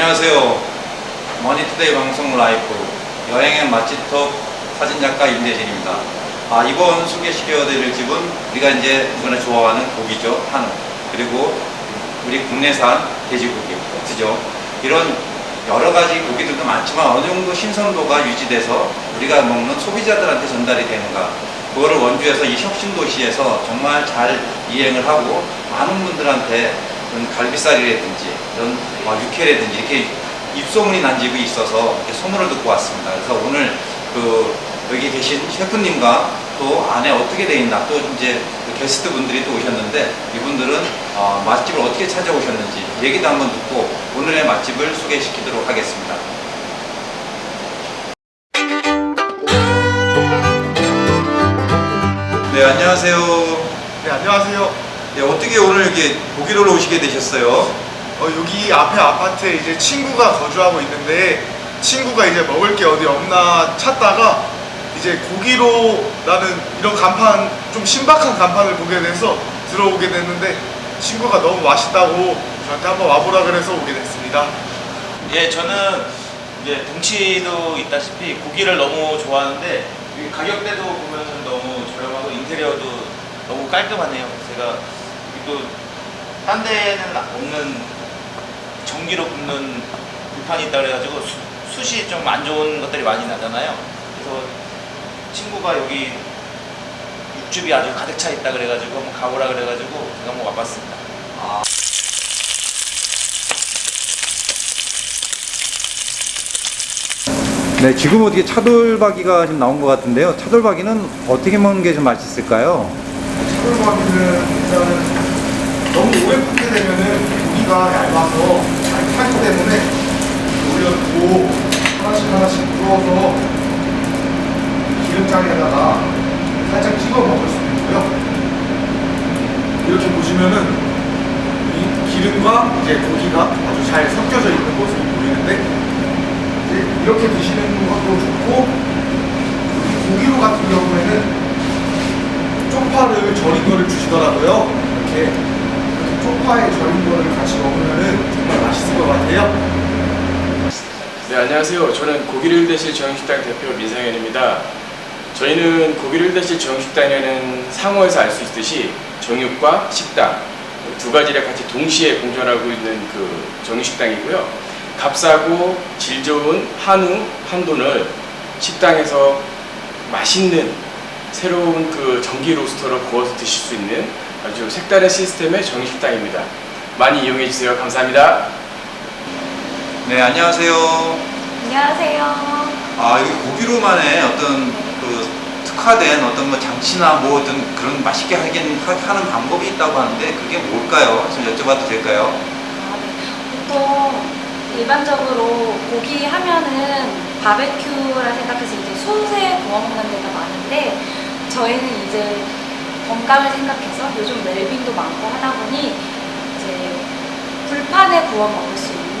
안녕하세요. 머니투데이 방송 라이프 여행의 맛집톱 사진작가 임대진입니다. 아, 이번 소개시켜드릴 집은 우리가 이제 누구나 좋아하는 고기죠. 한우. 그리고 우리 국내산 돼지고기, 그죠? 이런 여러 가지 고기들도 많지만 어느 정도 신선도가 유지돼서 우리가 먹는 소비자들한테 전달이 되는가. 그거를 원주에서 이 혁신도시에서 정말 잘 이행을 하고 많은 분들한테 이런 갈비살이라든지 이런 어, 육회라든지 이렇게 입소문이 난 집이 있어서 이렇게 소문을 듣고 왔습니다. 그래서 오늘 그 여기 계신 셰프님과 또 안에 어떻게 돼 있나 또 이제 그 게스트 분들이 또 오셨는데 이분들은 어, 맛집을 어떻게 찾아오셨는지 얘기도 한번 듣고 오늘의 맛집을 소개시키도록 하겠습니다. 네 안녕하세요. 네, 안녕하세요. 네, 어떻게 오늘 이렇게 고기로로 오시게 되셨어요? 어, 여기 앞에 아파트에 이제 친구가 거주하고 있는데 친구가 이제 먹을 게 어디 없나 찾다가 이제 고기로라는 이런 간판 좀 신박한 간판을 보게 돼서 들어오게 됐는데 친구가 너무 맛있다고 저한테 한번 와보라 그래서 오게 됐습니다. 예, 저는 이제 덩치도 있다시피 고기를 너무 좋아하는데 이 가격대도 보면은 너무 저렴하고 인테리어도 너무 깔끔하네요. 제가 여기 또딴 데는 없는 전기로 굽는 불판이 있다 그래가지고 수, 숯이 좀 안 좋은 것들이 많이 나잖아요. 그래서 친구가 여기 육즙이 아주 가득 차 있다 그래가지고 한번 가보라 그래가지고 제가 한번 와봤습니다. 네, 지금 어떻게 차돌박이가 지금 나온 것 같은데요. 차돌박이는 어떻게 먹는 게 좀 맛있을까요? 시골밥이는 일단은 너무 오래 굽게 되면은 고기가 얇아서 잘 타기 때문에 올려두고 하나씩 하나씩 구워서 기름장에다가 살짝 찍어 먹을 수도 있고요. 이렇게 보시면은 이 기름과 이제 고기가 아주 잘 섞여져 있는 모습이 보이는데 이제 이렇게 드시는 것도 좋고 이 고기로 같은 경우에는 쪽파를 절인 거를 주시더라고요. 이렇게, 쪽파에 절인 거를 같이 먹으면은 정말 맛있을 것 같아요. 네, 안녕하세요. 저는 고기를 대실 정육식당 대표 민상현입니다. 저희는 고기를 대실 정육식당에는 상호에서 알 수 있듯이 정육과 식당 두 가지를 같이 동시에 공존하고 있는 그 정육식당이고요. 값싸고 질 좋은 한우, 한돈을 식당에서 맛있는 새로운 그 전기 로스터로 구워서 드실 수 있는 아주 색다른 시스템의 정육식당입니다. 많이 이용해 주세요. 감사합니다. 네, 안녕하세요. 안녕하세요. 아, 여기 고기로만의 어떤 그 특화된 어떤 뭐 장치나 뭐든 그런 맛있게 하긴 하- 하는 방법이 있다고 하는데 그게 뭘까요? 좀 여쭤봐도 될까요? 아, 네. 보통 일반적으로 고기 하면은 바베큐라 생각해서 이제 솥에 구워 먹는 데가 많은데 저희는 이제 건강을 생각해서 요즘 웰빙도 많고 하다 보니 이제 불판에 구워 먹을 수 있는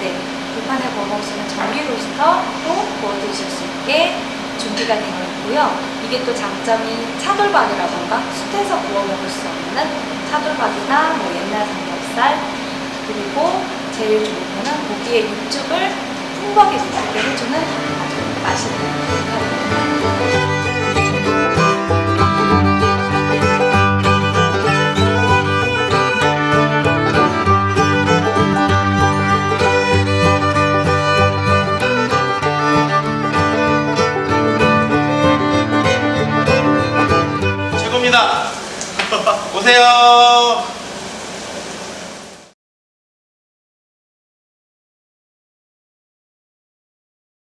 네 불판에 구워 먹을 수 있는 전기 로스터로 구워 드실 수 있게 준비가 되어 있고요. 이게 또 장점이 차돌박이라던가 숯에서 구워 먹을 수 없는 차돌박이나 뭐 옛날 삼겹살 그리고 제일 좋은 고기의 육즙을 풍부하게 느끼게 해주는 아주 맛있는. 최고입니다. 오세요.